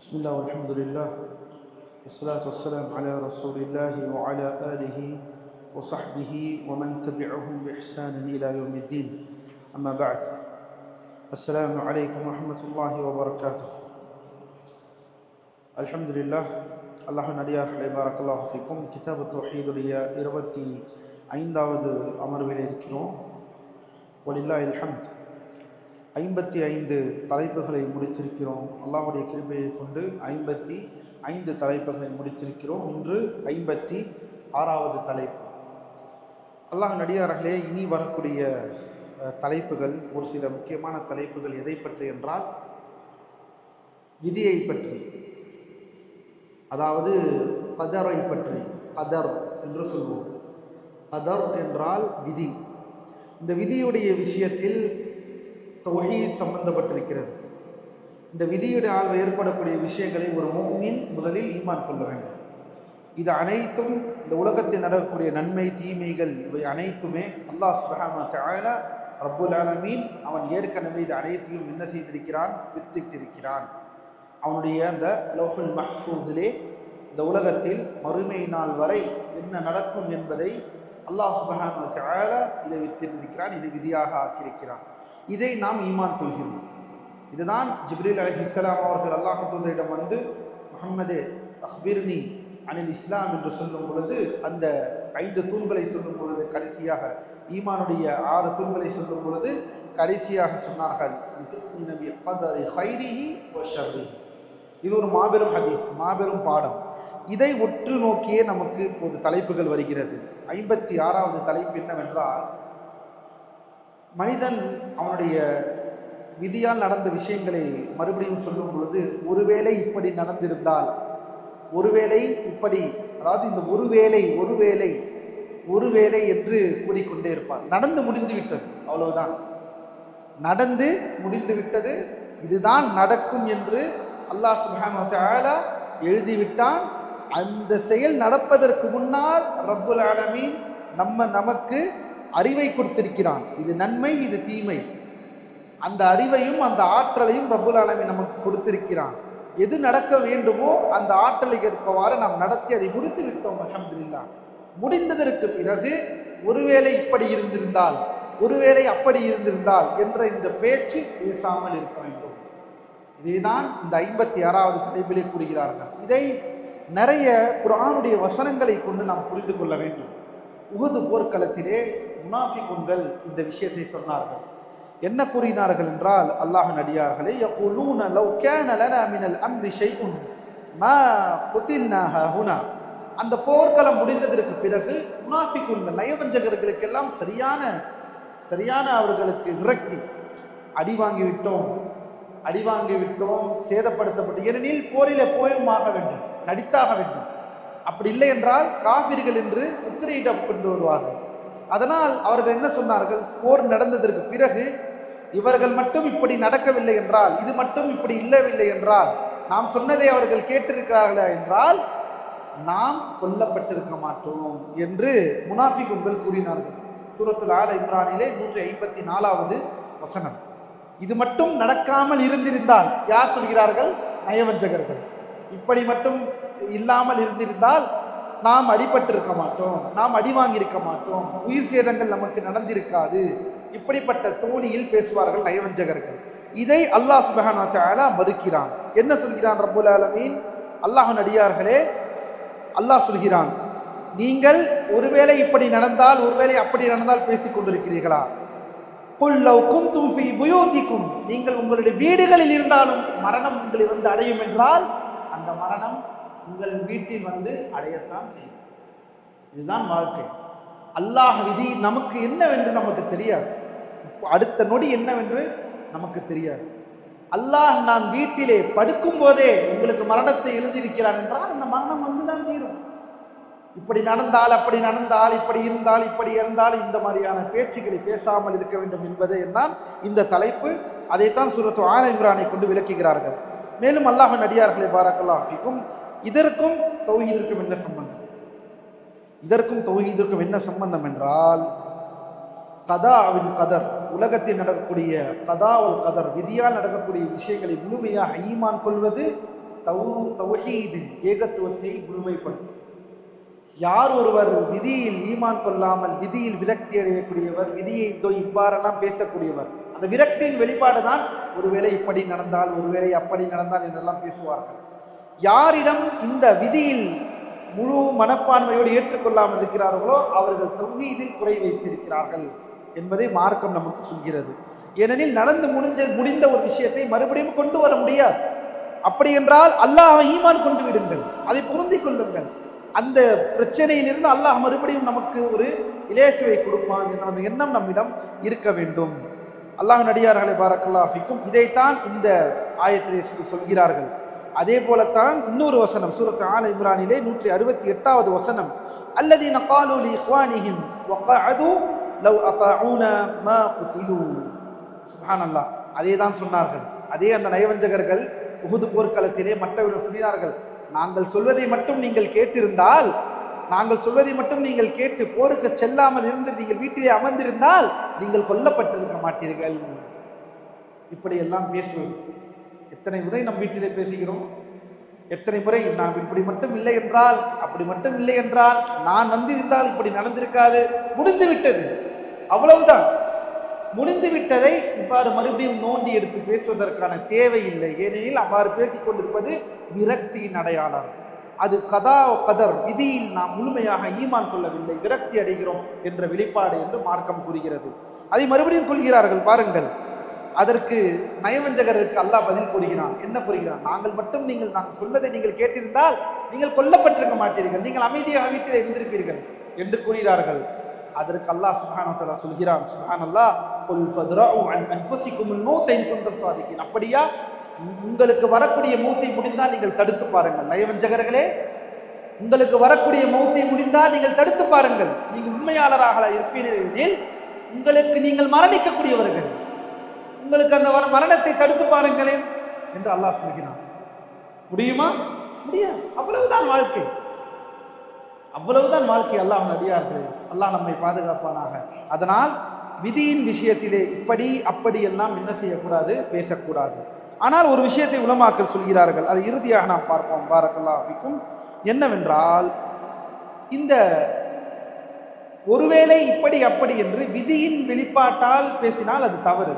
بسم الله والحمد لله والصلاة والسلام على رسول الله وعلى آله وصحبه ومن تبعهم بإحسان إلى يوم الدين أما بعد السلام عليكم ورحمة الله وبركاته الحمد لله அல்லாஹ் நடிகார்களை பாரக்கல்லாஹ் ஃபிக்கும் கிதாபு தௌஹீதுடைய இருபத்தி ஐந்தாவது அமர்வில் இருக்கிறோம் ஒலில்லா இல்ஹம்த் ஐம்பத்தி ஐந்து தலைப்புகளை முடித்திருக்கிறோம். அல்லாஹுடைய கிருபையை கொண்டு ஐம்பத்தி ஐந்து தலைப்புகளை முடித்திருக்கிறோம். இன்று ஐம்பத்தி ஆறாவது தலைப்பு. அல்லாஹ் நடிகார்களே இனி வரக்கூடிய தலைப்புகள் ஒரு சில முக்கியமான தலைப்புகள் எதை பற்றி என்றால் விதியை பற்றி. அதாவது கதரை பற்றி கதர் என்று சொல்வோம். கதர் என்றால் விதி. இந்த விதியுடைய விஷயத்தில் தொகையில் சம்பந்தப்பட்டிருக்கிறது. இந்த விதியினால் ஏற்படக்கூடிய விஷயங்களை ஒரு மோமின் முதலில் ஈமான் கொள்ள வேண்டும். இது அனைத்தும் இந்த உலகத்தில் நடக்கக்கூடிய நன்மை தீமைகள் இவை அனைத்துமே அல்லாஹ் சுபஹான தஆலா ரப்புல் ஆலமீன் அவன் ஏற்கனவே இது அனைத்தையும் என்ன செய்திருக்கிறான்? வித்திட்டிருக்கிறான். அவனுடைய அந்த லோஹுல் மஹ்ஃபூதிலே இந்த உலகத்தில் மறுமை நாள் வரை என்ன நடக்கும் என்பதை அல்லாஹ் சுபஹானு தஆலா இதை வித்திருக்கிறான் இது விதியாக ஆக்கியிருக்கிறான். இதை நாம் ஈமான் கொள்கிறோம். இதுதான் ஜிப்ரீல் அலைஹிஸ்ஸலாம் அவர்கள் அல்லாஹத்தூதரிடம் வந்து முகமது அஹ்பிர்னி அனில் இஸ்லாம் என்று சொல்லும் பொழுது அந்த ஐந்து தூண்களை சொல்லும் பொழுது கடைசியாக ஈமானுடைய ஆறு தூண்களை சொல்லும் பொழுது கடைசியாக சொன்னார்கள் இது ஒரு மாபெரும் ஹதீஸ் மாபெரும் பாடம். இதை உற்று நோக்கியே நமக்கு இப்போது தலைப்புகள் வருகிறது. ஐம்பத்தி ஆறாவது தலைப்பு என்னவென்றால் மனிதன் அவனுடைய விதியால் நடந்த விஷயங்களை மறுபடியும் சொல்லும் பொழுது ஒருவேளை இப்படி நடந்திருந்தால் ஒருவேளை இப்படி அதாவது இந்த ஒருவேளை ஒருவேளை ஒருவேளை என்று கூறிக்கொண்டே இருப்பார் நடந்து முடிந்து விட்டது அவ்வளவுதான். நடந்து முடிந்து விட்டது இதுதான் நடக்கும் என்று அல்லாஹ் சுப்ஹானஹு எழுதிவிட்டான். அந்த செயல் நடப்பதற்கு முன்னால் ரப்புல் ஆலமீன் நம்ம நமக்கு அறிவை கொடுத்திருக்கிறான். இது நன்மை இது தீமை. அந்த அறிவையும் அந்த ஆற்றலையும் ரப்புல் ஆலமீன் நமக்கு கொடுத்திருக்கிறான். எது நடக்க வேண்டுமோ அந்த ஆற்றலை ஏற்பவாறு நாம் நடத்தி அதை முடித்து விட்டோம் அஹமதுல்லா முடிந்ததற்கு பிறகு ஒருவேளை இப்படி இருந்திருந்தால் ஒருவேளை அப்படி இருந்திருந்தால் என்ற இந்த பேச்சு பேசாமல் இருக்க வேண்டும். இதைதான் இந்த ஐம்பத்தி ஆறாவது தலைப்பிலே கூறுகிறார்கள். இதை நிறைய குரானுடைய வசனங்களை கொண்டு நாம் புரிந்து கொள்ள வேண்டும். உகது போர்க்களத்திலே முனாஃபிகுன்கள் இந்த விஷயத்தை சொன்னார்கள். என்ன கூறினார்கள் என்றால் அல்லாஹ் நடிகார்களே யகுலூன லவ் கேன லனா மினல் அம்ரி ஷைஉன் மா குதில்னா ஹுனா அந்த போர்க்களம் முடிந்ததற்கு பிறகு முனாஃபிகுன்கள் நயவஞ்சகர்களுக்கெல்லாம் சரியான சரியான அவர்களுக்கு விரக்தி. அடி வாங்கி விட்டோம் அடி வாங்கி விட்டோம் சேதப்படுத்தப்பட்டு ஏனெனில் போரிலே போயும் ஆக வேண்டும் நடித்தாக வேண்டும். அப்படி இல்லை என்றால் காபிர்கள் என்று முத்திரையிட கொண்டு வருவார்கள். அதனால் அவர்கள் என்ன சொன்னார்கள்? போர் நடந்ததற்கு பிறகு இவர்கள் மட்டும் இப்படி நடக்கவில்லை என்றால் இது மட்டும் இப்படி இல்லவில்லை என்றால் நாம் சொன்னதை அவர்கள் கேட்டிருக்கிறார்களா என்றால் நாம் கொல்லப்பட்டிருக்க மாட்டோம் என்று முனாஃபிகுங்கள் கூறினார்கள். சூரத்துல் ஆல இம்ரானிலே நூற்றி ஐம்பத்தி நாலாவது வசனம். இது மட்டும் நடக்காமல் இருந்திருந்தால் யார் சொல்கிறார்கள்? நயவஞ்சகர்கள். இப்படி மட்டும் இல்லாமல் இருந்திருந்தால் நாம் அடிபட்டிருக்க மாட்டோம். நாம் அடி வாங்கியிருக்க மாட்டோம். உயிர் சேதங்கள் நமக்கு நடந்திருக்காது. இப்படிப்பட்ட தோணியில் பேசுவார்கள் நயவஞ்சகர்கள். இதை அல்லாஹ் சுபஹானா மறுக்கிறான். என்ன சொல்கிறான் ரபுல் ஆலமீன்? அல்லாஹ் நடிகார்களே அல்லாஹ் சொல்கிறான் நீங்கள் ஒருவேளை இப்படி நடந்தால் ஒருவேளை அப்படி நடந்தால் பேசிக் கொண்டிருக்கிறீர்களா? குல் லவ் குன்தும் நீங்கள் உங்களுடைய வீடுகளில் இருந்தாலும் மரணம் உங்களை வந்து அடையும் என்றால் அந்த மரணம் உங்கள் வீட்டில் வந்து அடையத்தான் செய்யும். இதுதான் வாழ்க்கை. அல்லாஹ் விதி நமக்கு என்னவென்று நமக்கு தெரியாது. அடுத்த நொடி என்னவென்று நமக்கு தெரியாது. அல்லாஹ் நான் வீட்டிலே படுக்கும் போதே உங்களுக்கு மரணத்தை எழுதியிருக்கிறான் என்றால் அந்த மரணம் வந்துதான் தீரும். இப்படி நடந்தால் அப்படி நடந்தால் இப்படி இருந்தால் இப்படி இருந்தால் இந்த மாதிரியான பேச்சுக்களை பேசாமல் இருக்க வேண்டும் என்பதே தான் இந்த தலைப்பு. அதைத்தான் சுரத்து ஆன இம்ரானை கொண்டு விளக்குகிறார்கள். மேலும் அல்லாஹ் நடிகார்களை பாராக்கல்லாஹிக்கும் இதற்கும் தௌஹீதிற்கும் என்ன சம்பந்தம்? இதற்கும் தௌஹீதிற்கும் என்ன சம்பந்தம் என்றால் கதாவின் கதர் உலகத்தில் நடக்கக்கூடிய கதாவல் கதர் விதியால் நடக்கக்கூடிய விஷயங்களை முழுமையாக ஈமான் கொள்வது தௌ தௌஹீதின் ஏகத்துவத்தை முழுமைப்படுத்தும். யார் ஒருவர் விதியில் ஈமான் கொள்ளாமல் விதியில் விரக்தி அடையக்கூடியவர் விதியை இதோ இவ்வாறெல்லாம் பேசக்கூடியவர் அந்த விரக்தியின் வெளிப்பாடு தான் ஒருவேளை இப்படி நடந்தால் ஒருவேளை அப்படி நடந்தால் என்றெல்லாம் பேசுவார்கள். யாரிடம் இந்த விதியில் முழு மனப்பான்மையோடு ஏற்றுக்கொள்ளாமல் இருக்கிறார்களோ அவர்கள் தௌஹீதில் குறை வைத்திருக்கிறார்கள் என்பதை மார்க்கம் நமக்கு சொல்கிறது. ஏனெனில் நடந்து முடிஞ்ச முடிந்த ஒரு விஷயத்தை மறுபடியும் கொண்டு வர முடியாது. அப்படி என்றால் அல்லாஹ் ஈமான் கொண்டு விடுங்கள். அதை புரிந்து கொள்ளுங்கள். அந்த பிரச்சனையிலிருந்து அல்லாஹ் மறுபடியும் நமக்கு ஒரு இலேசுவை கொடுப்பான் என்ற அந்த எண்ணம் நம்மிடம் இருக்க வேண்டும். அல்லாஹ் நடிகார்களை பாரக்கல்லாஃபிக்கும் இதைத்தான் இந்த ஆயத்திலே சொல்கிறார்கள். அதே போலத்தான் இன்னொரு வசனம் சூரத் ஆல இம்ரானிலே நூற்றி அறுபத்தி எட்டாவது வசனம். அல்லது நகாலுலி ஹுவானிஹிம் வக்காது லவ் அகாஊன மா குத்திலு. சுஹான் அல்லா அதே தான் சொன்னார்கள். அதே அந்த நயவஞ்சகர்கள் உகுது போர்க்களத்திலே மற்றவர்கள் சொன்னார்கள் நாங்கள் சொல்வதை மட்டும் நீங்கள் கேட்டிருந்தால் நாங்கள் சொல்வதை மட்டும் நீங்கள் கேட்டு போருக்கு செல்லாமல் இருந்து நீங்கள் வீட்டிலே அமர்ந்திருந்தால் நீங்கள் கொல்லப்பட்டிருக்க மாட்டீர்கள். இப்படியெல்லாம் பேசுவது. எத்தனை முறை நம் வீட்டிலே பேசுகிறோம்? எத்தனை முறை நாம் இப்படி மட்டும் இல்லை என்றால் அப்படி மட்டும் இல்லை என்றால் நான் வந்திருந்தால் இப்படி நடந்திருக்காது. முடிந்து விட்டது. அவ்வளவுதான். முடிந்து விட்டதை இவ்வாறு மறுபடியும் நோண்டி எடுத்து பேசுவதற்கான தேவை இல்லை. ஏனெனில் அவ்வாறு பேசிக் கொண்டிருப்பது விரக்தியின் அடையாளம். அது கதா கதர். விதியில் நாம் முழுமையாக ஈமான் கொள்ளவில்லை. விரக்தி அடைகிறோம் என்ற வெளிப்பாடு என்று மார்க்கம் கூறுகிறது. அதை மறுபடியும் கொள்கிறார்கள் பாருங்கள். அதற்கு நயவஞ்சகருக்கு அல்லாஹ் பதில் கூறுகிறான். என்ன கூறுகிறான்? நாங்கள் மட்டும் நீங்கள் நாங்கள் சொல்வதை நீங்கள் கேட்டிருந்தால் நீங்கள் கொல்லப்பட்டிருக்க மாட்டீர்கள். நீங்கள் அமைதியாக வீட்டில் இருந்திருப்பீர்கள் என்று கூறுகிறார்கள். அதற்கு அல்லாஹ் சுபானத்தலா சொல்கிறான். சுபான் குல் ஃபத்ரஉ அன் அன்ஃபுசிகுமுல் அப்படியா? உங்களுக்கு வரக்கூடிய மூத்தை முடிந்தால் நீங்கள் தடுத்து பாருங்கள். நயவஞ்சகர்களே உங்களுக்கு வரக்கூடிய மௌத்தை முடிந்தால் நீங்கள் தடுத்து பாருங்கள். நீங்கள் உண்மையாளராக இருப்பீர்கள் எனில் உங்களுக்கு நீங்கள் மரணிக்கக்கூடியவர்கள். உங்களுக்கு அந்த வர- மரணத்தை தடுத்து பாருங்களேன் என்று அல்லாஹ் சொல்கிறான். முடியுமா? முடியாது. அவ்வளவுதான் வாழ்க்கை. அவ்வளவுதான் வாழ்க்கை அல்லாஹ் அடியார்கள் அல்லாஹ் நம்மை பாதுகாப்பானாக. அதனால் விதியின் விஷயத்திலே இப்படி அப்படி எல்லாம் என்ன செய்யக்கூடாது? பேசக்கூடாது. ஆனால் ஒரு விஷயத்தை உலமாக்கல் சொல்கிறார்கள். அதை இறுதியாக நாம் பார்ப்போம். பாரக்கல்லாஃபிக்கும் என்னவென்றால் இந்த ஒருவேளை இப்படி அப்படி என்று விதியின் வெளிப்பாட்டால் பேசினால் அது தவறு.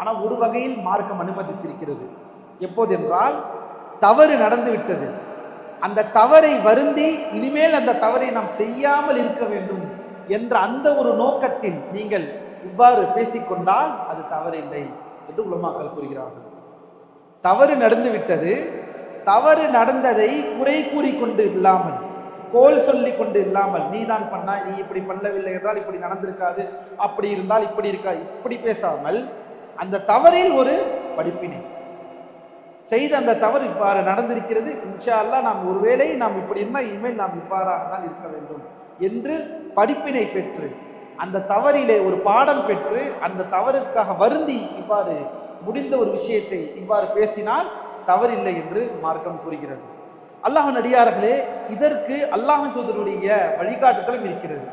ஆனால் ஒரு வகையில் மார்க்கம் அனுமதித்திருக்கிறது. எப்போது என்றால் தவறு நடந்து விட்டது. அந்த தவறை வருந்தி இனிமேல் அந்த தவறை நாம் செய்யாமல் இருக்க வேண்டும் என்ற அந்த ஒரு நோக்கத்தில் நீங்கள் இவ்வாறு பேசிக்கொண்டால் அது தவறில்லை என்று உலமாக்கள் கூறுகிறார்கள். தவறு நடந்து விட்டது. தவறு நடந்ததை குறை கூறிக்கொண்டு இல்லாமல் கோல் சொல்லி கொண்டு இல்லாமல் நீதான் பண்ணா நீ இப்படி பண்ணவில்லை என்றால் இப்படி நடந்திருக்காது அப்படி இருந்தால் இப்படி இருக்கா? இப்படி பேசாமல் அந்த தவறில் ஒரு படிப்பினை. செய்த அந்த தவறு இவ்வாறு நடந்திருக்கிறது. இன்ஷா அல்லாஹ் நாம் ஒருவேளை நாம் இப்படி இருந்தால் இனிமேல் நாம் இவ்வாறாக தான் இருக்க வேண்டும் என்று படிப்பினை பெற்று அந்த தவறிலே ஒரு பாடம் பெற்று அந்த தவறுக்காக வருந்தி இவ்வாறு முடிந்த ஒரு விஷயத்தை இவ்வாறு பேசினால் தவறில்லை என்று மார்க்கம் கூறுகிறது. அல்லாஹ் நடிகார்களே இதற்கு அல்லாஹ் தூதருடைய வழிகாட்டுதலும் இருக்கிறது.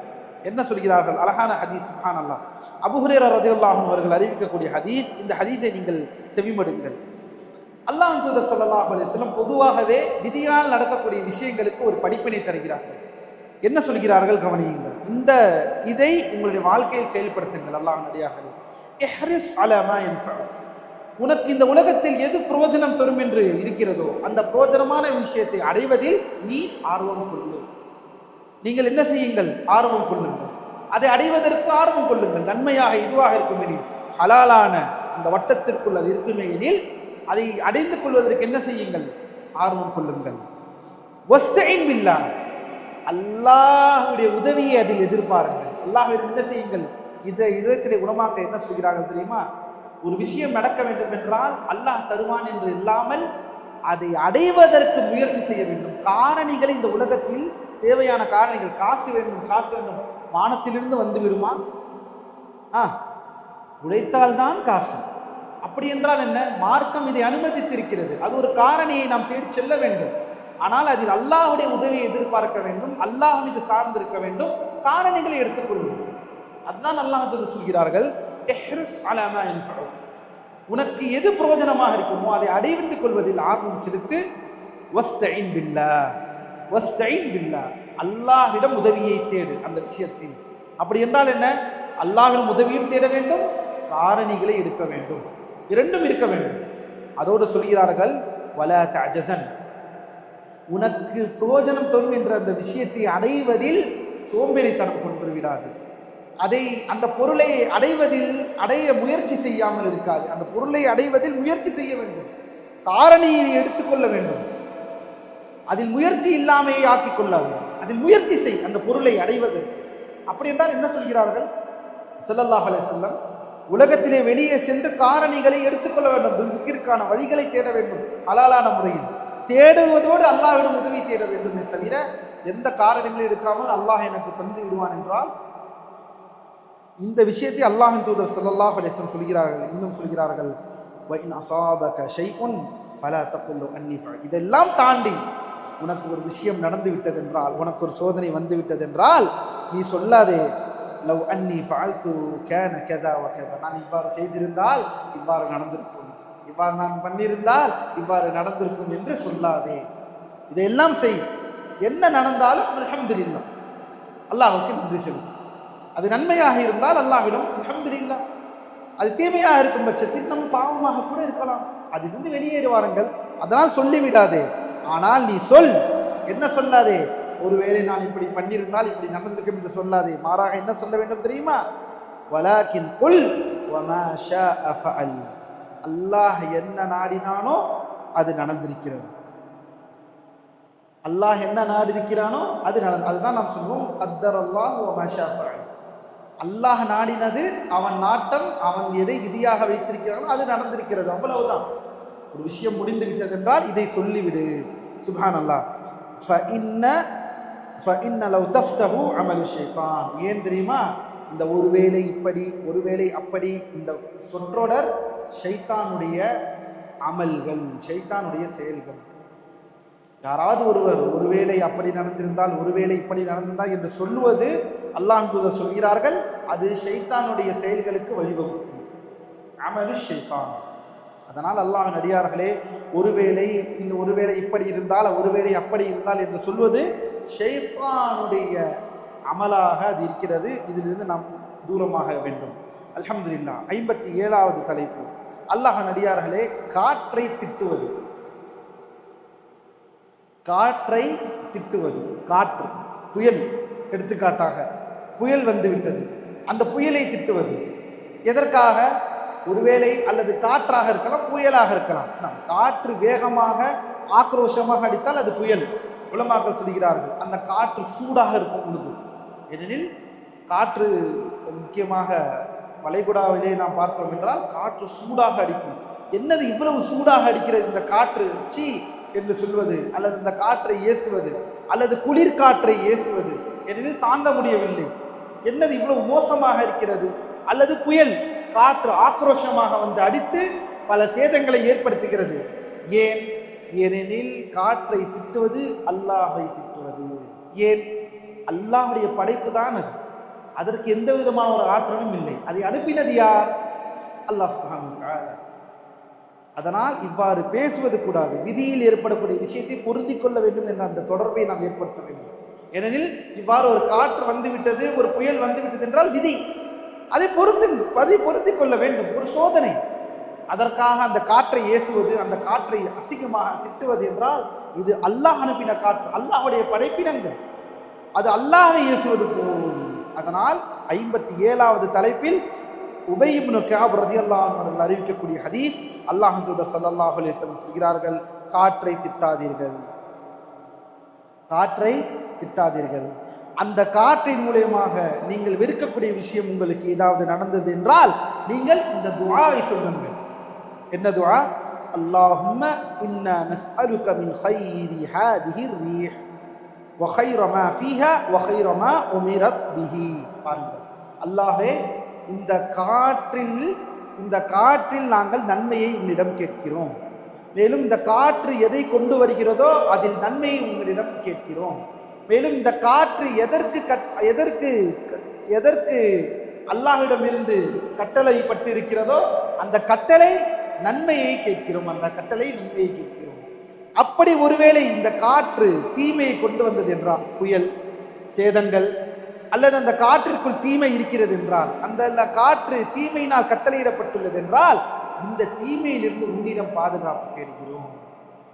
என்ன சொல்கிறார்கள்? அழகான ஹதீஸ் சுப்ஹான் அல்லாஹ் அபுஹுரேர ரதியுல்லாஹும் அவர்கள் அறிவிக்கக்கூடிய ஹதீஸ் இந்த ஹதீஸை நீங்கள் செவிமடுங்கள். அல்லாஹ் தூதர் சல்லாஹ் அலிஸ்லம் பொதுவாகவே விதியால் நடக்கக்கூடிய விஷயங்களுக்கு ஒரு படிப்பினை தருகிறார்கள். என்ன சொல்கிறார்கள்? கவனியுங்கள். இந்த இதை உங்களுடைய வாழ்க்கையில் செயல்படுத்துங்கள் அல்லாஹ் நடிகார்களே. இஹ்ரிஸ் அலா உனக்கு இந்த உலகத்தில் எது பிரயோஜனம் தரும் என்று இருக்கிறதோ அந்த பிரயோஜனமான விஷயத்தை அடைவதில் நீ ஆர்வம் கொள்ளு. நீங்கள் என்ன செய்யுங்கள்? ஆர்வம் கொள்ளுங்கள். அதை அடைவதற்கு ஆர்வம் கொள்ளுங்கள். நன்மையாக இதுவாக இருக்கும் எனில் ஹலாலான அந்த வட்டத்திற்குள் அது இருக்குமே எனில் அதை அடைந்து கொள்வதற்கு என்ன செய்யுங்கள்? ஆர்வம் கொள்ளுங்கள். வஸ்தஇன் இல்லா அல்லாஹுடைய உதவியை அதில் எதிர்பாருங்கள். அல்லாஹிடம் என்ன செய்யுங்கள்? இதை இதயத்திலே குணமாக்க என்ன சொல்கிறார்கள் தெரியுமா? ஒரு விஷயம் நடக்க வேண்டும் என்றால் அல்லாஹ் தருவான் என்று இல்லாமல் அதை அடைவதற்கு முயற்சி செய்ய வேண்டும். காரணிகளை இந்த உலகத்தில் தேவையான காரணிகள் காசு வேண்டும் காசு வேண்டும். வானத்திலிருந்து வந்து விடுமா? ஆ உழைத்தால்தான் காசு. அப்படி என்றால் என்ன? மார்க்கம் இதை அனுமதித்திருக்கிறது. அது ஒரு காரணியை நாம் தேடி செல்ல வேண்டும். ஆனால் அதில் அல்லாஹுடைய உதவியை எதிர்பார்க்க வேண்டும். அல்லாஹ் மீது சார்ந்திருக்க வேண்டும். காரணிகளை எடுத்துக்கொள்ளும் அதுதான் அல்லாஹ் சொல்கிறார்கள் உனக்கு எது பிரயோஜனமாக இருக்குமோ அதை அடைவித்துக் கொள்வதில் ஆர்வம் செலுத்து வஸ்தஇன் பில்லா. அல்லாஹ்விடம் உதவியை தேடு அந்த விஷயத்தில். அப்படி என்றால் என்ன? அல்லாஹ்விடம் உதவியும் தேட வேண்டும் காரணிகளை எடுக்க வேண்டும். இரண்டும் இருக்க வேண்டும். அதோடு சொல்கிறார்கள் வல தஜசன் உனக்கு பிரயோஜனம் தரும் என்ற அந்த விஷயத்தை அடைவதில் சோம்பேறித்தனம் கொண்டு விடாது. அதை அந்த பொருளை அடைவதில் அடைய முயற்சி செய்யாமல் இருக்காது. அந்த பொருளை அடைவதில் முயற்சி செய்ய வேண்டும். காரணியை எடுத்துக்கொள்ள வேண்டும். அதில் முயற்சி இல்லாமையே ஆக்கி கொள்ளாது. அதில் முயற்சி செய் அந்த பொருளை அடைவது. அப்படி என்றால் என்ன சொல்கிறார்கள்? செல்லல்லாஹ் செல்லம் உலகத்திலே வெளியே சென்று காரணிகளை எடுத்துக்கொள்ள வேண்டும். ரிஸ்கிற்கான வழிகளை தேட வேண்டும். அலாலான முறையில். தேடுவதோடு அல்லாஹ்விடம் உதவி தேட வேண்டுமே தவிர எந்த காரணங்களும் எடுக்காமல் அல்லாஹ் எனக்கு தந்து விடுவான் என்றால் இந்த விஷயத்தை அல்லாஹின் தூதர் சொல்லல்லாஹ் அலிஸ்லம் சொல்கிறார்கள். இன்னும் சொல்கிறார்கள் வைன் அசாபக ஷை உன் பல தப்புல்லோ அன்னிஃபா இதெல்லாம் தாண்டி உனக்கு ஒரு விஷயம் நடந்து விட்டதென்றால் உனக்கு ஒரு சோதனை வந்து விட்டதென்றால் நீ சொல்லாதே. லவ் அன்னி ஃபால்து கேன கெதா வகதா நான் இவ்வாறு செய்திருந்தால் இவ்வாறு நடந்திருக்கும். இவ்வாறு நான் பண்ணியிருந்தால் இவ்வாறு நடந்திருக்கும் என்று சொல்லாதே. இதையெல்லாம் செய். என்ன நடந்தாலும் அல்ஹம்துலில்லாஹ் அல்லாஹுக்கு நன்றி செலுத்து. அது நன்மையாக இருந்தால் அல்லாஹ்விடம் அல்ஹம்துலில்லாஹ் அது தீமையாக இருக்கும் பட்சத்தில் நம் பாவமாக கூட இருக்கலாம். அதிலிருந்து வெளியேறுவாருங்கள் அதனால் சொல்லிவிடாதே. ஆனால் நீ சொல். என்ன சொல்லாதே? ஒருவேளை நான் இப்படி பண்ணியிருந்தால் இப்படி நடந்திருக்கும் என்று சொல்லாதே. மாறாக என்ன சொல்ல வேண்டும் தெரியுமா? வலாக்கின் குல் அல்லாஹ் என்ன நாடினானோ அது நடந்திருக்கிறது. அல்லாஹ் என்ன நாடிருக்கிறானோ அது நடந்து அதுதான் நாம் சொல்லுவோம் அத்தர் அல்லாஹ் அல்லாஹ் நாடினது அவன் நாட்டம் அவன் எதை விதியாக வைத்திருக்கிறானோ அது நடந்திருக்கிறது அவ்வளவுதான். ஒரு விஷயம் முடிந்து விட்டது என்றால் இதை சொல்லிவிடு சுபான் அல்லா அமலு ஷேதான் ஏன் தெரியுமா? இந்த ஒருவேளை இப்படி ஒருவேளை அப்படி இந்த சொற்றொடர் ஷைத்தானுடைய அமல்கள் ஷைத்தானுடைய செயல்கள். யாராவது ஒருவர் ஒருவேளை அப்படி நடந்திருந்தால் ஒருவேளை இப்படி நடந்திருந்தால் என்று சொல்லுவது அல்லாஹ் சொல்கிறார்கள் அது ஷைத்தானுடைய செயல்களுக்கு வழிவகுக்கும். அமலு ஷைத்தான். அதனால் அல்லாஹ் நடிகார்களே ஒருவேளை இந்த ஒருவேளை இப்படி இருந்தால் ஒருவேளை அப்படி இருந்தால் என்று சொல்வது ஷைத்தானுடைய அமலாக அது இருக்கிறது. இதிலிருந்து நாம் தூரமாக வேண்டும். அல்ஹம்துலில்லாஹ். ஐம்பத்தி ஏழாவது தலைப்பு. அல்லாஹ் நடிகார்களே காற்றை திட்டுவது. காற்றை திட்டுவது. காற்று புயல். எடுத்துக்காட்டாக புயல் வந்து விட்டது. அந்த புயலை திட்டுவது. எதற்காக? ஒருவேளை அல்லது காற்றாக இருக்கலாம் புயலாக இருக்கலாம். நாம் காற்று வேகமாக ஆக்ரோஷமாக அடித்தால் அது புயல். உலமாக்கள் சொல்கிறார்கள் அந்த காற்று சூடாக இருக்கும் பொழுது. ஏனெனில் காற்று முக்கியமாக வளைகுடாவிலே நாம் பார்த்தோம் என்றால் காற்று சூடாக அடிக்கும். என்னது இவ்வளவு சூடாக அடிக்கிறது இந்த காற்று? சீ என்று சொல்வது அல்லது இந்த காற்றை ஏசுவது அல்லது குளிர் காற்றை ஏசுவது. ஏனெனில் தாங்க முடியவில்லை. என்னது இவ்வளவு மோசமாக இருக்கிறது அல்லது புயல்? காற்று ஆக்ரோஷமாக வந்து அடித்து பல சேதங்களை ஏற்படுத்துகிறது. ஏன்? ஏனெனில் காற்றை திட்டுவது அல்லாஹை திட்டுவது. ஏன்? அல்லாஹுடைய படைப்பு தான் அது. அதற்கு எந்த விதமான ஒரு ஆற்றலும் இல்லை. அதை அனுப்பினது யார்? அல்லாஹ் அதனால் இவ்வாறு பேசுவது கூடாது. விதியில் ஏற்படக்கூடிய விஷயத்தை பொருந்தி கொள்ள வேண்டும் என்ற அந்த தொடர்பை நாம் ஏற்படுத்த வேண்டும். ஏனெனில் இவ்வாறு ஒரு காற்று வந்துவிட்டது ஒரு புயல் வந்துவிட்டது என்றால் விதி. அதை பொருத்து அதை பொருத்திக் கொள்ள வேண்டும். ஒரு சோதனை. அதற்காக அந்த காற்றை ஏசுவது அந்த காற்றை அசிங்கமாக திட்டுவது என்றால் இது அல்லாஹ் அனுப்பின காற்று அல்லாஹ்வுடைய படைப்பினங்கள். அது அல்லாஹை ஏசுவது போல். அதனால் ஐம்பத்தி ஏழாவது தலைப்பில் உபயிப்னு கியாப் அல்லாஹ் அவர்கள் அறிவிக்கக்கூடிய ஹதீஸ் அல்லாஹ் தூதர் சொல்கிறார்கள் காற்றை திட்டாதீர்கள். காற்றை திட்டாதீர்கள். அந்த காற்றின் மூலியமாக நீங்கள் வெறுக்கக்கூடிய விஷயம் உங்களுக்கு ஏதாவது நடந்தது என்றால் நீங்கள் இந்த துஆவை சொல்லுங்கள் என்ன துஆ அல்லாஹும்ம இன்னா நஸ்அலுக மின் கைரி ஹாதிஹி ரீஹ் وخير ما فيها وخير ما أمرت به பாருங்கள் அல்லாஹே இந்த காற்றில் இந்த காற்றில் நாங்கள் நன்மையை உன்னிடம் கேட்கிறோம் மேலும் இந்த காற்று எதை கொண்டு வருகிறதோ அதில் நன்மையை உங்களிடம் கேட்கிறோம் மேலும் இந்த காற்று எதற்கு கட் எதற்கு எதற்கு அல்லாஹ்விடமிருந்து கட்டளைப்பட்டு இருக்கிறதோ அந்த கட்டளை நன்மையை கேட்கிறோம். அந்த கட்டளை நன்மையை கேட்கிறோம். அப்படி ஒருவேளை இந்த காற்று தீமையை கொண்டு வந்தது என்றால் புயல் சேதங்கள் அல்லது அந்த காற்றிற்குள் தீமை இருக்கிறது என்றால் அந்த காற்று தீமையினால் கட்டளையிடப்பட்டுள்ளது என்றால் இந்த தீமையிலிருந்து உன்னிடம் பாதுகாப்பு தேடுகிறோம்.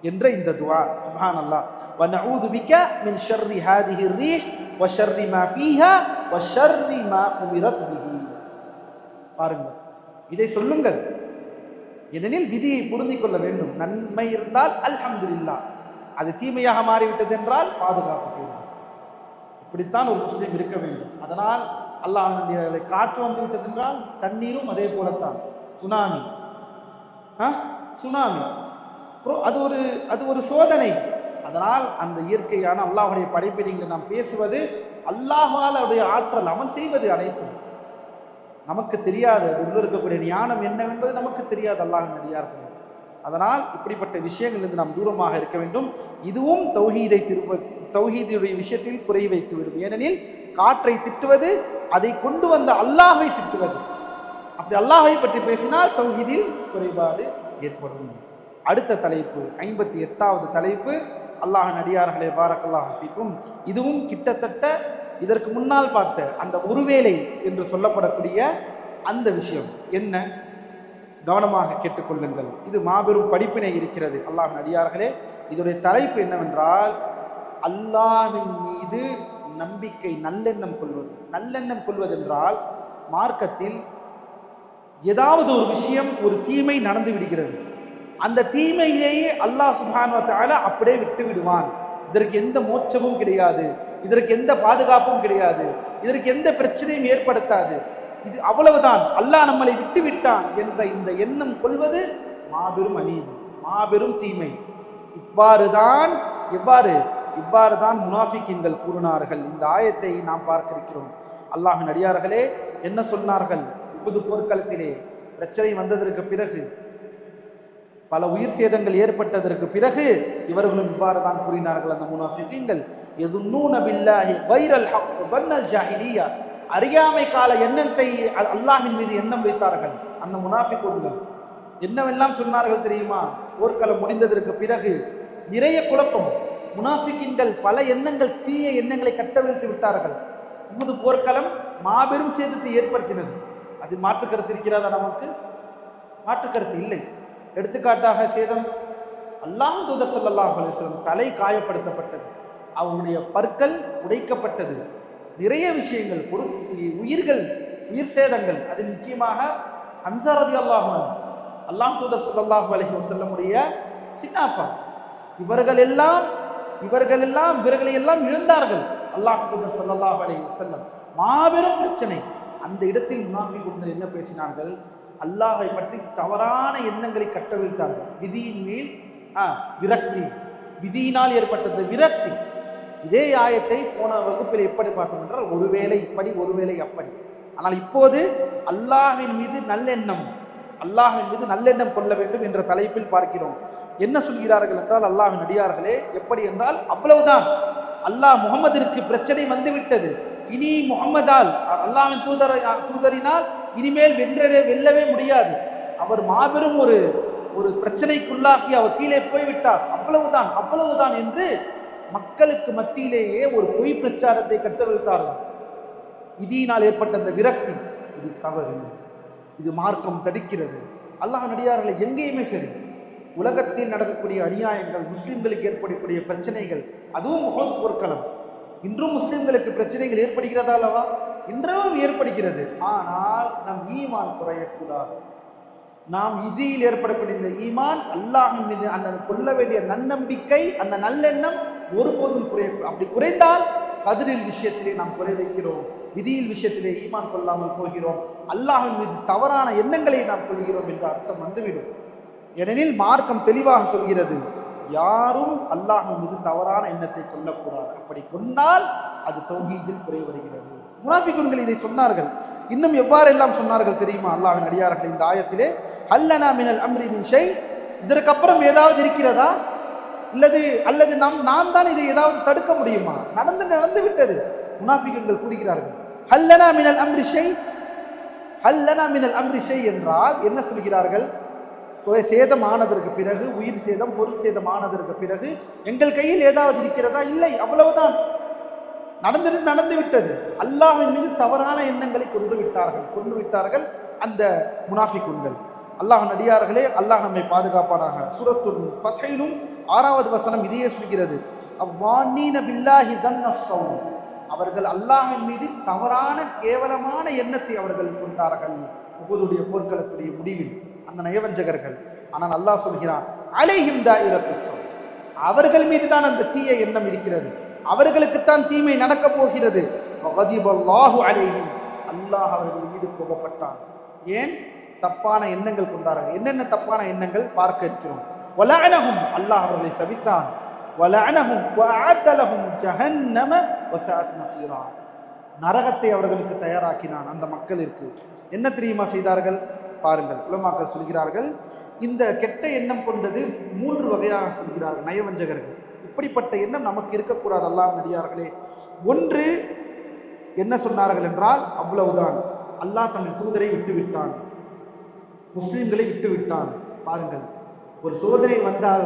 என்ற இந்த துவா. சுபான் அல்லாஹ் வ நஊது பிக மின் ஷர்ரி ஹாதிஹி ரீஹ் வ ஷர்ரி மா ஃபீஹா வ ஷர்ரி மா உமிரத் பிஹி. பாருங்கள். இதை சொல்லுங்கள். ஏனெனில் விதியை புரிந்து கொள்ள வேண்டும். நன்மை இருந்தால் அல்ஹம்துலில்லாஹ் அது தீமையாக மாறிவிட்டது என்றால் பாதுகாப்பு தேடுவது இப்படித்தான் ஒரு முஸ்லீம் இருக்க வேண்டும். அதனால் அல்லாஹ் காற்று வந்து விட்டது என்றால் தண்ணீரும் அதே போலத்தான். சுனாமி. ஆ சுனாமி. அது ஒரு அது ஒரு சோதனை. அதனால் அந்த இயற்கையான அல்லாஹுடைய படைப்பை நீங்கள் நாம் பேசுவது அல்லாஹால் அவருடைய ஆற்றல் அவன் செய்வது அனைத்தும். நமக்கு தெரியாது அது உள்ள இருக்கக்கூடிய ஞானம் என்னவென்பது நமக்கு தெரியாது அல்லாஹ் நடிகார்களே அதனால் இப்படிப்பட்ட விஷயங்களிலிருந்து நாம் தூரமாக இருக்க வேண்டும். இதுவும் தௌஹீதை திருப்ப தௌஹீதுடைய விஷயத்தில் குறை வைத்து விடும். ஏனெனில் காற்றை திட்டுவது அதை கொண்டு வந்த அல்லாஹை திட்டுவது. அப்படி அல்லாஹை பற்றி பேசினால் தௌஹீதில் குறைபாடு ஏற்படும். அடுத்த தலைப்பு ஐம்பத்தி எட்டாவது தலைப்பு. அல்லாஹ் நடிகார்களே பாரக்கல்லா ஹஃபிக்கும் இதுவும் கிட்டத்தட்ட இதற்கு முன்னால் பார்த்த அந்த ஒருவேளை என்று சொல்லப்படக்கூடிய அந்த விஷயம். என்ன? கவனமாக கேட்டுக்கொள்ளுங்கள். இது மாபெரும் படிப்பினை இருக்கிறது. அல்லாஹ் நடிகார்களே இதோடைய தலைப்பு என்னவென்றால் அல்லாஹின் மீது நம்பிக்கை நல்லெண்ணம் கொள்வது. நல்லெண்ணம் கொள்வதென்றால் மார்க்கத்தில் ஏதாவது ஒரு விஷயம் ஒரு தீமை நடந்து விடுகிறது. அந்த தீமையிலேயே அல்லாஹ் சுபானுவத்தால அப்படியே விட்டு விடுவான். இதற்கு எந்த மோட்சமும் கிடையாது. இதற்கு எந்த பாதுகாப்பும் கிடையாது. இதற்கு எந்த பிரச்சனையும் ஏற்படுத்தாது. இது அவ்வளவுதான். அல்லாஹ் நம்மளை விட்டு விட்டான் என்ற இந்த எண்ணம் கொள்வது மாபெரும் அநீதி மாபெரும் தீமை. இவ்வாறு தான் எவ்வாறு இவ்வாறு தான் முனாஃபிக்கின்கள் கூறினார்கள். இந்த ஆயத்தை நாம் பார்க்கிருக்கிறோம் அல்லாஹின் அடியார்களே என்ன சொன்னார்கள்? புது போர்க்களத்திலே பிரச்சனை வந்ததற்கு பிறகு பல உயிர் சேதங்கள் ஏற்பட்டதற்கு பிறகு இவர்களும் இவ்வாறு தான் கூறினார்கள் அந்த முனாஃபிகீன்கள். எதுன்னூன பில்லாஹி வைரல் ஹக் வன்னல் ஜாஹிலியா. அறியாமை கால எண்ணத்தை அல்லாஹின் மீது எண்ணம் வைத்தார்கள் அந்த முனாஃபிகூன்கள். என்னவெல்லாம் சொன்னார்கள் தெரியுமா? போர்க்களம் முடிந்ததற்கு பிறகு நிறைய குழப்பம். முனாஃபிகின்கள் பல எண்ணங்கள் தீய எண்ணங்களை கட்டவிழ்த்து விட்டார்கள். உமது போர்க்களம் மாபெரும் சேதத்தை ஏற்படுத்தினது. அது மாற்று கருத்து இருக்கிறதா நமக்கு? மாற்று கருத்து இல்லை. எடுத்துக்காட்டாக சேதம். அல்லாஹ் தூதர் ஸல்லல்லாஹு அலைஹி தலை காயப்படுத்தப்பட்டது. அவருடைய பற்கள் உடைக்கப்பட்டது. நிறைய விஷயங்கள் பொரு உயிர்கள் உயிர் சேதங்கள். அதில் முக்கியமாக ஹம்சாரதி அல்லாஹன் அல்லாஹ் தூதர் ஸல்லல்லாஹு அலஹி வசல்லமுடைய சின்னாப்பா. இவர்கள் எல்லாம் இவர்கள் எல்லாம் இவர்களை எல்லாம் இழந்தார்கள். அல்லாஹ் தூதர் ஸல்லல்லாஹு அலஹி வசல்லம் மாபெரும் பிரச்சனை. அந்த இடத்தில் முனாஃபிகுன்கள் என்ன பேசினார்கள்? அல்லாஹை பற்றி தவறான எண்ணங்களை கட்டவிழ்த்தார்கள். விதியின் மேல் ஆ, விரக்தி. விதியினால் ஏற்பட்டது விரக்தி. இதே ஆயத்தை போன வகுப்பில் எப்படி பார்த்தோம் என்றால் ஒருவேளை இப்படி ஒருவேளை அப்படி. ஆனால் இப்போது அல்லாஹின் மீது நல்லெண்ணம் அல்லாஹின் மீது நல்லெண்ணம் கொள்ள வேண்டும் என்ற தலைப்பில் பார்க்கிறோம். என்ன சொல்கிறார்கள் என்றால் அல்லாஹின் அடியார்களே எப்படி என்றால் அவ்வளவுதான். அல்லாஹ் முகமதிற்கு பிரச்சனை வந்துவிட்டது. இனி முகமதால் அல்லாஹ்வின் தூதர் தூதரினால் இனிமேல் வென்றடே வெல்லவே முடியாது. அவர் மாபெரும் ஒரு ஒரு பிரச்சனைக்குள்ளாகி அவர் கீழே போய்விட்டார். அவ்வளவுதான் அவ்வளவுதான் என்று மக்களுக்கு மத்தியிலேயே ஒரு பொய் பிரச்சாரத்தை கட்டவிழ்த்தார்கள். விதியினால் ஏற்பட்ட அந்த விரக்தி இது தவறு. இது மார்க்கம் தடுக்கிறது. அல்லாஹ் நடிகார்களை எங்கேயுமே சரி. உலகத்தில் நடக்கக்கூடிய அநியாயங்கள் முஸ்லிம்களுக்கு ஏற்படக்கூடிய பிரச்சனைகள் அதுவும் முகது போர்க்களம் இன்றும் முஸ்லிம்களுக்கு பிரச்சனைகள் ஏற்படுகிறதா அல்லவா? இன்றும் ஏற்படுகிறது. ஆனால் நம் ஈமான் குறையக்கூடாது. நாம் இதில் ஏற்படக்கூடிய இந்த ஈமான் அல்லாஹின் மீது அந்த கொள்ள வேண்டிய நன்னம்பிக்கை அந்த நல்லெண்ணம் ஒருபோதும் குறைய அப்படி குறைந்தால் கதிரில் விஷயத்திலே நாம் குறை வைக்கிறோம். விதியில் விஷயத்திலே ஈமான் கொள்ளாமல் போகிறோம். அல்லாஹின் மீது தவறான எண்ணங்களை நாம் கொள்கிறோம் என்ற அர்த்தம் வந்துவிடும். ஏனெனில் மார்க்கம் தெளிவாக சொல்கிறது யாரும் அல்லாஹின் மீது தவறான எண்ணத்தை கொள்ளக்கூடாது. அப்படி கொண்டால் அது தௌஹீதில் குறை வருகிறது முனாஃபிகுன்கள் இதை சொன்னார்கள். இன்னும் எவ்வாறெல்லாம் சொன்னார்கள் தெரியுமா? அல்லாஹின் அடியார்கள் இந்த ஆயத்திலே அல்லனா மினல் அம்ரி மின் ஷை இதற்கப்புறம் ஏதாவது இருக்கிறதா? இல்லது அல்லது நாம் நாம் தான் இதை ஏதாவது தடுக்க முடியுமா? நடந்து நடந்து விட்டது. முனாஃபிகுன்கள் கூறுகிறார்கள். ஹல்லனா மினல் அம்ரி ஷை ஹல்லனா மினல் அம்ரி ஷை என்றால் என்ன சொல்கிறார்கள்? சுய சேதம் ஆனதற்கு பிறகு உயிர் சேதம் பொருள் சேதம் ஆனதற்கு பிறகு எங்கள் கையில் ஏதாவது இருக்கிறதா? இல்லை அவ்வளவுதான். நடந்தது நடந்து விட்டது அல்லாஹின் மீது தவறான எண்ணங்களை கொண்டு விட்டார்கள். கொண்டு விட்டார்கள் அந்த முனாஃபிக்குன்கள். அல்லாஹ் நடிகார்களே அல்லாஹ் நம்மை பாதுகாப்பானாக. சூரத்துல் ஃபத்தையிலும் ஆறாவது வசனம் இதையே சொல்கிறது. அவ்வானீன பில்லாஹி தன்னஸ்ஸௌம் அவர்கள் அல்லாஹின் மீது தவறான கேவலமான எண்ணத்தை அவர்கள் கொண்டார்கள். முகதுடைய போர்க்களத்துடைய முடிவில் அந்த நயவஞ்சகர்கள். ஆனால் அல்லாஹ் சொல்கிறான் அலைஹிம் தாயிரத்து அவர்கள் மீது தான் அந்த தீய எண்ணம் இருக்கிறது. அவர்களுக்குத்தான் தீமை நடக்கப் போகிறது. வகதிபல்லாஹு அல்லாஹ் அவர்கள் மீது கோபப்பட்டான். ஏன்? தப்பான எண்ணங்கள் கொண்டார்கள். என்னென்ன தப்பான எண்ணங்கள்? பார்க்க இருக்கிறோம். வலானகும் அல்லாஹ் அவர்களை சபித்தான். வலஅனஹும். வஅத்தலஹும் ஜஹன்னம வஸஅத் மஸீரா நரகத்தை அவர்களுக்கு தயாராக்கினான் அந்த மக்களிற்கு என்ன தெரியுமா செய்தார்கள்? பாருங்கள். உலமாக்கள் சொல்கிறார்கள் இந்த கெட்ட எண்ணம் கொண்டது மூன்று வகையாக சொல்கிறார்கள் நயவஞ்சகர்கள். இப்படிப்பட்ட எண்ணம் நமக்கு இருக்கக்கூடாது அல்லாஹ் நடிகார்களே. ஒன்று என்ன சொன்னார்கள் என்றால் அவ்வளவுதான். அல்லாஹ் தன்னுடைய தூதரை விட்டுவிட்டான். முஸ்லீம்களை விட்டுவிட்டான். விட்டு விட்டான் பாருங்கள். ஒரு சோதனை வந்தால்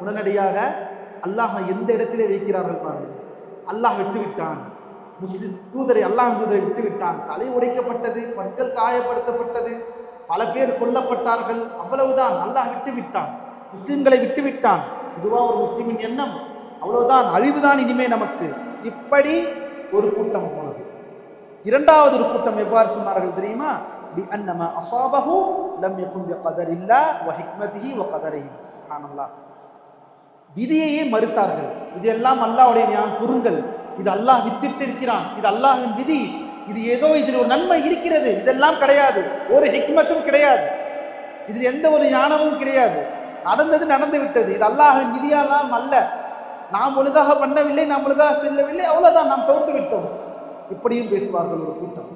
உடனடியாக அல்லாஹ் எந்த இடத்திலே வைக்கிறார்கள் பாருங்கள். அல்லாஹ் விட்டுவிட்டான். முஸ்லிம் தூதரை அல்லாஹ் தூதரை விட்டு விட்டான் தலை உடைக்கப்பட்டது பற்கள் காயப்படுத்தப்பட்டது பல பேர் கொல்லப்பட்டார்கள். அவ்வளவுதான். அல்லாஹ் விட்டு விட்டான் முஸ்லிம்களை விட்டு விட்டான் இதுவா ஒரு முஸ்லீமின் எண்ணம். அவ்வளவுதான் அழிவுதான் இனிமே நமக்கு. இப்படி ஒரு கூட்டம் போனது. இரண்டாவது ஒரு கூட்டம் எவ்வாறு சொன்னார்கள் தெரியுமா? பி அன்னம அசாபஹு லம் யகுன் பி கதரில்லா வ ஹிக்மதிஹி வ கதரிஹி. சுப்ஹானல்லாஹ் விதியையே மறுத்தார்கள். இதெல்லாம் அல்லாஹ்வுடைய ஞான் குறுங்கள். இது அல்லாஹ் வித்திட்டு இருக்கிறான் இது அல்லாஹ்வின் விதி. இது ஏதோ இதில் ஒரு நன்மை இருக்கிறது. இதெல்லாம் கிடையாது. ஒரு ஹிக்மத்தும் கிடையாது. இதில் எந்த ஒரு ஞானமும் கிடையாது. நடந்தது நடந்து விட்டது. இது அல்லாஹ்வின் விதியாலாம் அல்ல. நாம் ஒழுங்காக பண்ணவில்லை நாம் ஒழுங்காக செல்லவில்லை அவ்வளவுதான் நாம் தோற்று விட்டோம். இப்படியும் பேசுவார்கள் ஒரு கூட்டம்.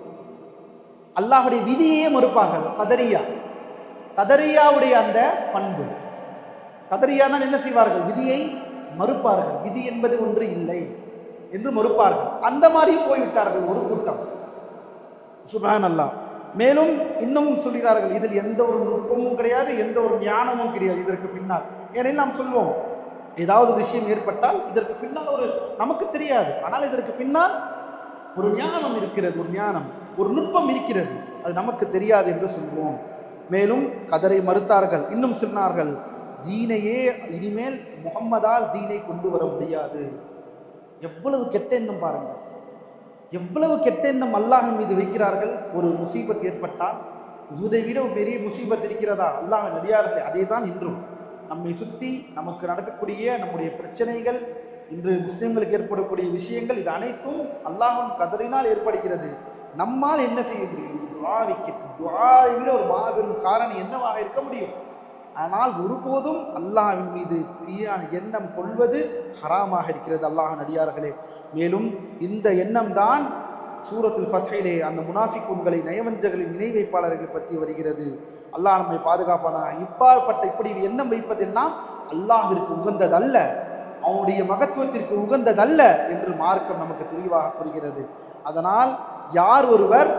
அல்லாஹுடைய விதியையே மறுப்பார்கள். கதரியா. கதரியாவுடைய அந்த பண்பு. கதரியா தான் என்ன செய்வார்கள்? விதியை மறுப்பார்கள். விதி என்பது ஒன்று இல்லை என்று மறுப்பார்கள். அந்த மாதிரி போய்விட்டார்கள் ஒரு கூட்டம். சுபான் அல்லாஹ் மேலும் இன்னும் சொல்கிறார்கள் இதில் எந்த ஒரு நுட்பமும் கிடையாது எந்த ஒரு ஞானமும் கிடையாது இதற்கு பின்னால். ஏனெனில் நாம் சொல்வோம் ஏதாவது விஷயம் ஏற்பட்டால் இதற்கு பின்னால் ஒரு நமக்கு தெரியாது. ஆனால் இதற்கு பின்னால் ஒரு ஞானம் இருக்கிறது ஒரு ஞானம் ஒரு நுட்பம் இருக்கிறது. அது நமக்கு தெரியாது என்று சொல்வோம். மேலும் கதரை மறுத்தார்கள் இன்னும் சொன்னார்கள் தீனையே இனிமேல் முகம்மதால் தீனை கொண்டு வர முடியாது. எவ்வளவு கெட்ட எண்ணம் பாருங்கள். எவ்வளவு கெட்ட எண்ணம் அல்லாஹின் மீது வைக்கிறார்கள்? ஒரு முசீபத் ஏற்பட்டால் உதை விட ஒரு பெரிய முசீபத் இருக்கிறதா? அல்லாஹ் நடிகார்கள் அதே தான் இன்றும். நம்மை சுற்றி நமக்கு நடக்கக்கூடிய நம்முடைய பிரச்சனைகள் இன்று முஸ்லிம்களுக்கு ஏற்படக்கூடிய விஷயங்கள் இது அனைத்தும் அல்லாஹும் கதறினால் ஏற்படுகிறது. நம்மால் என்ன செய்ய முடியும்? துவா துவாவை விட ஒரு மாபெரும் காரணம் என்னவாக இருக்க முடியும்? ஆனால் ஒருபோதும் அல்லாஹின் மீது தீயான எண்ணம் கொள்வது ஹராமாக இருக்கிறது. அல்லாஹ் நடிகார்களே மேலும் இந்த எண்ணம் தான் சூரத்தில் ஃபத்ஹிலே அந்த முனாஃபிக்குன்களை நயவஞ்சகளின் இணை வைப்பாளர்கள் பற்றி வருகிறது. அல்லாஹ் நம்மை பாதுகாப்பானா இப்பாற்பட்ட இப்படி எண்ணம் வைப்பதெல்லாம் அல்லாஹிற்கு உகந்ததல்ல. அவனுடைய மகத்துவத்திற்கு உகந்ததல்ல என்று மார்க்கம் நமக்கு தெளிவாக புரிகிறது அதனால் யார் ஒருவர்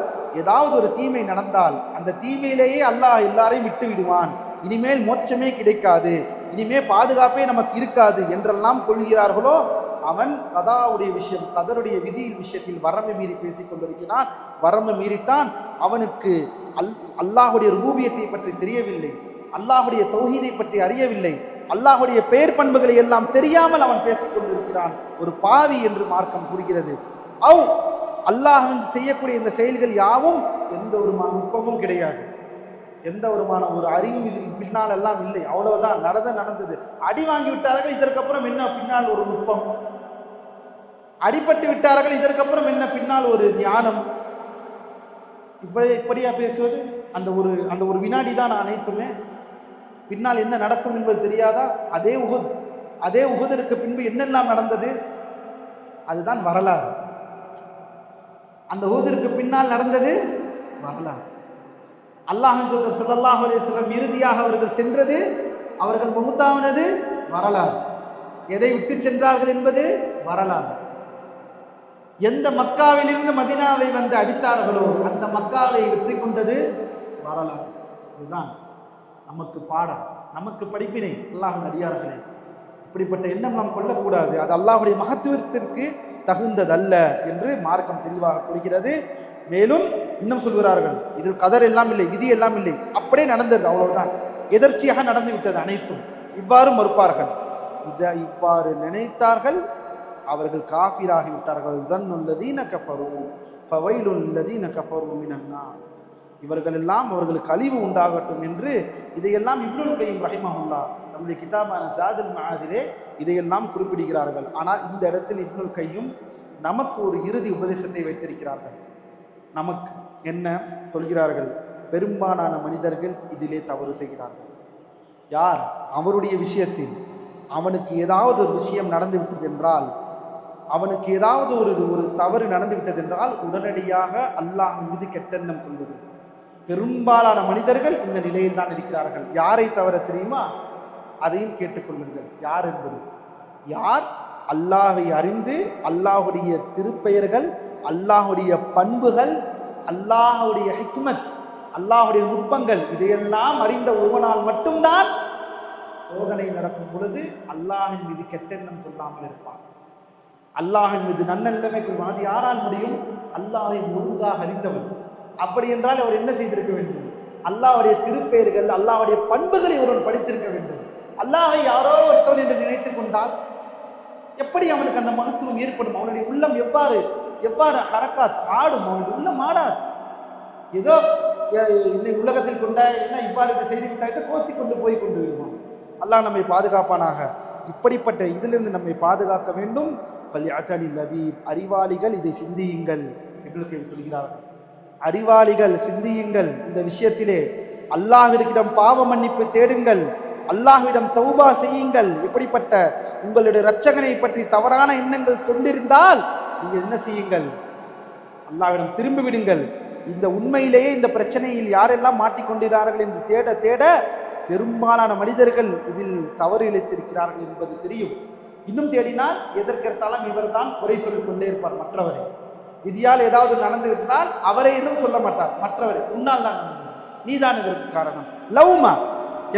ஏதாவது ஒரு தீமை நடந்தால் அந்த தீமையிலேயே அல்லாஹ் எல்லாரையும் விட்டு விடுவான் இனிமேல் மோட்சமே கிடைக்காது. இனிமே பாதுகாப்பே நமக்கு இருக்காது என்றெல்லாம் கொள்கிறார்களோ அவன் கதாவுடைய விஷயம் கதருடைய விதியின் விஷயத்தில் வரம்பு மீறி பேசிக் கொண்டிருக்கிறான். வரம்பு மீறிட்டான். அவனுக்கு அல் அல்லாஹுடைய ரூபியத்தை பற்றி தெரியவில்லை. அல்லாஹுடைய தௌஹீதை பற்றி அறியவில்லை. அல்லாஹுடைய பெயர் பண்புகளை எல்லாம் தெரியாமல் அவன் பேசிக் கொண்டிருக்கிறான். ஒரு பாவி என்று மார்க்கம் கூறுகிறது. அவ் அல்லாஹன் செய்யக்கூடிய இந்த செயல்கள் யாவும் எந்த ஒரு நுட்பமும் கிடையாது. எந்த ஒருமான ஒரு அறிவும் இது பின்னால் எல்லாம் இல்லை. அவ்வளவுதான் நடந்த நடந்தது. அடி வாங்கி விட்டார்கள் இதற்கப்புறம் என்ன பின்னால் ஒரு நுட்பம்? அடிபட்டு விட்டார்கள் இதற்கப்புறம் என்ன பின்னால் ஒரு ஞானம்? இவ்வளவு இப்படியா பேசுவது? அந்த ஒரு அந்த ஒரு வினாடி தான் நான் அனைத்துமே பின்னால் என்ன நடக்கும் என்பது தெரியாதா? அதே உகுத் அதே உகுதற்கு பின்பு என்னெல்லாம் நடந்தது? அதுதான் வரலாறு. அந்த உகதிற்கு பின்னால் நடந்தது வரலாறு. அல்லாஹின் தூதர் சல்லாஹ் அலைஹி இறுதியாக அவர்கள் சென்றது அவர்கள் முகத்தாவினது வரலாறு. எதை விட்டு சென்றார்கள் என்பது வரலாறு. எந்த மக்காவிலிருந்து மதினாவை வந்து அடித்தார்களோ அந்த மக்காவை வெற்றி கொண்டது வரலாறு. இதுதான் நமக்கு பாடம் நமக்கு படிப்பினை. அல்லாஹின் அடியார்களே இப்படிப்பட்ட எண்ணம் நாம் கொள்ளக்கூடாது. அது அல்லாஹுடைய மகத்துவத்திற்கு தகுந்ததல்ல என்று மார்க்கம் தெளிவாக கூறுகிறது. மேலும் இன்னும் சொல்கிறார்கள் இதில் கதர் எல்லாம் இல்லை விதி எல்லாம் இல்லை. அப்படியே நடந்தது அவ்வளவுதான். எதர்ச்சியாக நடந்து விட்டது அனைத்தும். இவ்வாறு மறுப்பார்கள். இதை இவ்வாறு நினைத்தார்கள் அவர்கள் காஃபிராகி விட்டார்கள். தன் உள்ளதீன கஃபரு ஃபவைலுல்லதீன கஃபரு மினன்னா இவர்கள் எல்லாம் அவர்களுக்கு அழிவு உண்டாகட்டும் என்று இதையெல்லாம் இப்னுல் கையும் ரஹிமஹுல்லா நம்முடைய கிதாபான ஜாதுல் மஹாதிலே இதையெல்லாம் குறிப்பிடுகிறார்கள். ஆனால் இந்த இடத்தில் இப்னுல் கையும் நமக்கு ஒரு இறுதி உபதேசத்தை வைத்திருக்கிறார்கள். நமக்கு என்ன சொல்கிறார்கள்? பெரும்பாலான மனிதர்கள் இதிலே தவறு செய்கிறார்கள். யார்? அவருடைய விஷயத்தில். அவனுக்கு ஏதாவது ஒரு விஷயம் நடந்துவிட்டது என்றால் அவனுக்கு ஏதாவது ஒரு ஒரு தவறு நடந்துவிட்டது என்றால் உடனடியாக அல்லாஹ் மீது கெட்டெண்ணம் கொள்வது. பெரும்பாலான மனிதர்கள் இந்த நிலையில் தான் இருக்கிறார்கள். யாரை தவிர தெரியுமா? அதையும் கேட்டுக்கொள்ளுங்கள் யார் என்பது? யார்? அல்லாஹை அறிந்து அல்லாஹுடைய திருப்பெயர்கள் அல்லாஹுடைய பண்புகள் அல்லாஹுடைய ஹிக்மத் அல்லாஹுடைய நுட்பங்கள் இதையெல்லாம் அறிந்த ஒருவனால் மட்டும்தான் சோதனை நடக்கும் பொழுது அல்லாஹின் மீது கெட்டெண்ணம் கொள்ளாமல் இருப்பான். அல்லாஹின் மீது நன்னெல்லமே கொள்வான். அது யாரால் முடியும்? அல்லாஹை முழுதாக அறிந்தவன். அப்படி என்றால் அவர் என்ன செய்திருக்க வேண்டும்? அல்லாஹுடைய திருப்பெயர்கள் அல்லாஹுடைய பண்புகளை ஒருவன் படித்திருக்க வேண்டும். அல்லாஹை யாரோ ஒருத்தவன் என்று நினைத்துக் கொண்டால் எப்படி அவனுக்கு அந்த மகத்துவம் ஏற்படும்? அவனுடைய உள்ளம் எவ்வாறு எவ்வாறு ஹரக்காத் ஆடும் அவனுடைய உள்ள மாடாது. ஏதோ இந்த உலகத்தில் கொண்ட என்ன இவ்வாறு இந்த செய்தி விட்டாயிட்டு கோத்தி கொண்டு போய் கொண்டு விடுவான் அல்லாஹ் நம்மை பாதுகாப்பானாக. இப்படிப்பட்ட இதிலிருந்து நம்மை பாதுகாக்க வேண்டும். லபீப் அறிவாளிகள் இதை சிந்தியுங்கள் என்று சொல்கிறார்கள் அறிவாளிகள் சிந்தியுங்கள் இந்த விஷயத்திலே. அல்லாஹிற்கிடம் பாவ மன்னிப்பு தேடுங்கள். அல்லாஹ்விடம் தௌபா செய்யுங்கள். எப்படிப்பட்ட உங்களுடைய இரட்சகனை பற்றி தவறான எண்ணங்கள் கொண்டிருந்தால் நீங்கள் என்ன செய்யுங்கள்? அல்லாவிடம் திரும்பி விடுங்கள். இந்த உண்மையிலேயே இந்த பிரச்சனையில் யாரெல்லாம் மாட்டிக்கொண்டிருக்கிறார்கள் என்று தேட தேட பெரும்பாலான மனிதர்கள் இதில் தவறு இழைத்திருக்கிறார்கள் என்பது தெரியும். இன்னும் தேடினால் எதற்கெடுத்தாலும் இவர் தான் குறை சொல்லிக் கொண்டே இருப்பார் மற்றவரை. விதியால் ஏதாவது நடந்து விட்டால் அவரை இன்னும் சொல்ல மாட்டார். மற்றவரை உன்னால் தான் நீதான் இதற்கு காரணம். லவ்மா?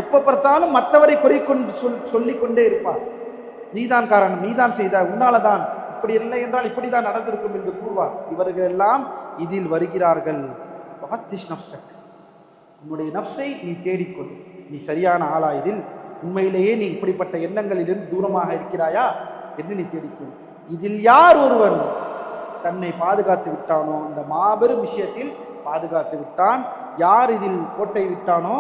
எப்போ பார்த்தாலும் மற்றவரை குறை கொண்டு சொல் சொல்லிக்கொண்டே இருப்பார். நீதான் காரணம். நீதான் செய்தார் உன்னால தான் அப்படி இல்லை என்றால் இப்படி தான் நடந்திருக்கும் என்று கூறுவார். இவர்கள் எல்லாம் இதில் வருகிறார்கள். உன்னுடைய நப்சை நீ தேடிக்கொள். நீ சரியான ஆளா இதில். உண்மையிலேயே நீ இப்படிப்பட்ட எண்ணங்களிலிருந்து தூரமாக இருக்கிறாயா என்று நீ தேடிக்கொள். இதில் யார் ஒருவன் தன்னை பாதுகாத்து விட்டானோ அந்த மாபெரும் விஷயத்தில் பாதுகாத்து விட்டான். யார் இதில் கோட்டை விட்டானோ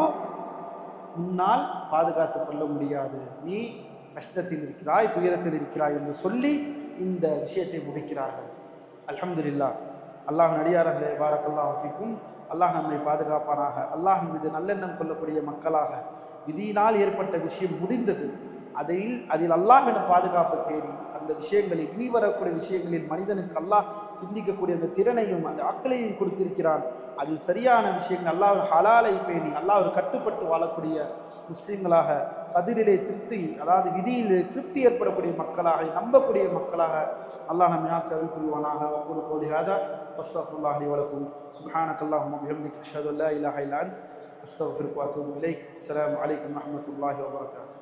உன்னால் பாதுகாத்து கொள்ள முடியாது. நீ கஷ்டத்தில் இருக்கிறாய் துயரத்தில் இருக்கிறாய் என்று சொல்லி இந்த விஷயத்தை முடிக்கிறார்கள். அல்ஹம்துலில்லா. அல்லாஹ் நடிகார்களே பாரக்கல்லா ஹஃபிக்கும் அல்லாஹ் நம்மை பாதுகாப்பானாக. அல்லாஹ் மீது நல்லெண்ணம் கொள்ளக்கூடிய மக்களாக. விதியினால் ஏற்பட்ட விஷயம் முடிந்தது. அதில் அதில் அல்லாஹின பாதுகாப்பு தேடி அந்த விஷயங்களில் இனி வரக்கூடிய விஷயங்களில் மனிதனுக்கு அல்லாஹ் சிந்திக்கக்கூடிய அந்த திறனையும் அந்த அக்களையும் கொடுத்திருக்கிறான். அதில் சரியான விஷயங்கள் அல்லாஹ் ஹலாலை பேணி அல்லாஹ் கட்டுப்பட்டு வாழக்கூடிய முஸ்லீம்களாக கதிரிலே திருப்தி அதாவது விதியிலே திருப்தி ஏற்படக்கூடிய மக்களாக நம்பக்கூடிய மக்களாக அல்லாஹ் நம்ம யாக்கு அருள் புரிவானாக. ஒரு கோடியாத ஹாதா வஸ்தஃபுல்லாஹி வளர்க்கும் சுஹான அல்லாஹும்ம பிஹம்திக அஷ்ஹது அல்லா இலாஹா இல்லா அன்த் இலைக். அஸ்லாம் அலைக்கும் வரமத்துல்லாஹி வபரகாத்.